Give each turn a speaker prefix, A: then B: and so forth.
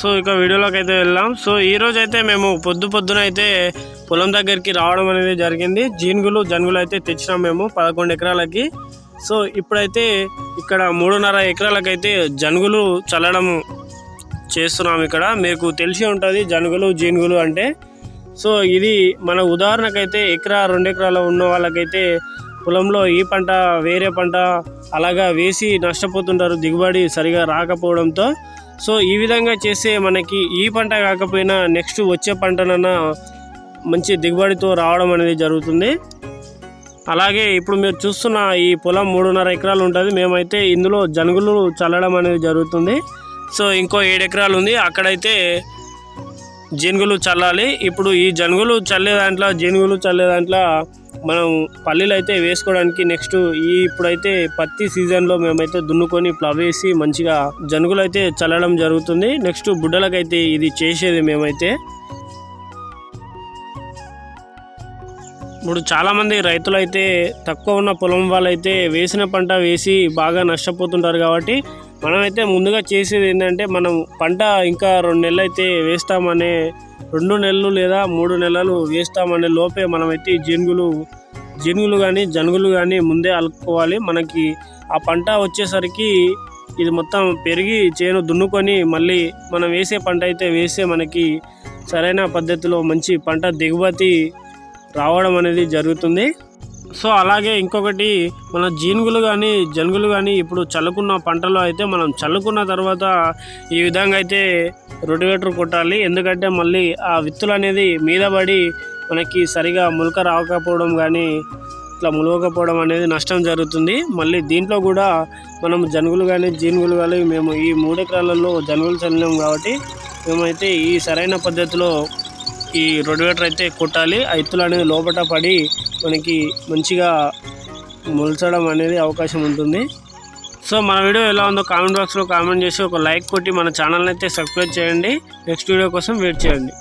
A: So ఇక వీడియోలోకి అయితే వెళ్ళాం సో ఈ అయితే మేము పొద్దు పొద్దున అయితే పొలం దగ్గరికి రావడం అనేది జరిగింది. జీనుగులు జనుగులు అయితే తెచ్చినాం మేము పదకొండు ఎకరాలకి. సో ఇప్పుడైతే ఇక్కడ మూడున్నర ఎకరాలకైతే జనుగులు చల్లడం చేస్తున్నాం ఇక్కడ. మీకు తెలిసి ఉంటుంది జనుగులు జీనుగులు అంటే. సో ఇది మన ఉదాహరణకైతే ఎకరా రెండు ఎకరాలు ఉన్న వాళ్ళకైతే పొలంలో ఈ పంట వేరే పంట అలాగా వేసి నష్టపోతుంటారు. దిగుబడి సరిగా రాకపోవడంతో సో ఈ విధంగా చేస్తే మనకి ఈ పంట కాకపోయినా నెక్స్ట్ వచ్చే పంటనన్నా మంచి దిగుబడితో రావడం అనేది జరుగుతుంది. అలాగే ఇప్పుడు మీరు చూస్తున్న ఈ పొలం మూడున్నర ఎకరాలు ఉంటుంది. మేమైతే ఇందులో జనుగులు చల్లడం అనేది జరుగుతుంది. సో ఇంకో ఏడు ఎకరాలు ఉంది. అక్కడైతే జనుగులు చల్లాలి. ఇప్పుడు ఈ జనుగులు చల్లే దాంట్లో జనుగులు చల్లే దాంట్లో మనం పల్లీలు అయితే వేసుకోవడానికి నెక్స్ట్ ఈ ఇప్పుడైతే పత్తి సీజన్లో మేమైతే దున్నుకొని ప్లవ్ వేసి మంచిగా జనుగులు అయితే చల్లడం జరుగుతుంది. నెక్స్ట్ బుడ్డలకైతే ఇది చేసేది మేమైతే. ఇప్పుడు చాలామంది రైతులు అయితే తక్కువ ఉన్న పొలం వాళ్ళైతే వేసిన పంట వేసి బాగా నష్టపోతుంటారు కాబట్టి మనమైతే ముందుగా చేసేది ఏంటంటే మనం పంట ఇంకా రెండు నెలలు అయితే వేస్తామనే రెండు నెలలు లేదా మూడు నెలలు వేస్తామనే లోపే మనమైతే ఈ జనుగులు కానీ జనుగులు కానీ ముందే అలుపుకోవాలి మనకి ఆ పంట వచ్చేసరికి ఇది మొత్తం పెరిగి చేను దున్నుకొని మళ్ళీ మనం వేసే పంట అయితే వేస్తే మనకి సరైన పద్ధతిలో మంచి పంట దిగుబతి రావడం అనేది జరుగుతుంది. సో అలాగే ఇంకొకటి మన జీనుగులు కానీ జనుగులు కానీ ఇప్పుడు చల్లుకున్న పంటలో అయితే మనం చల్లుకున్న తర్వాత ఈ విధంగా అయితే రొటివేటర్ కొట్టాలి. ఎందుకంటే మళ్ళీ ఆ విత్తులు అనేది మీద పడి మనకి సరిగా ములక రాకపోవడం కానీ ఇట్లా ములవకపోవడం అనేది నష్టం జరుగుతుంది. మళ్ళీ దీంట్లో కూడా మనం జనుగులు కానీ జీనుగులు కానీ మేము ఈ మూడెకరాలలో జనుగులు చల్లినాం కాబట్టి మేమైతే ఈ సరైన పద్ధతిలో ఈ రొటివేటర్ అయితే కొట్టాలి. ఆ ఎత్తులు అనేది లోపట పడి మనకి మంచిగా మొలచడం అనేది అవకాశం ఉంటుంది. సో మన వీడియో ఎలా ఉందో కామెంట్ బాక్స్లో కామెంట్ చేసి ఒక లైక్ కొట్టి మన ఛానల్ని అయితే సబ్స్క్రైబ్ చేయండి. నెక్స్ట్ వీడియో కోసం వెయిట్ చేయండి.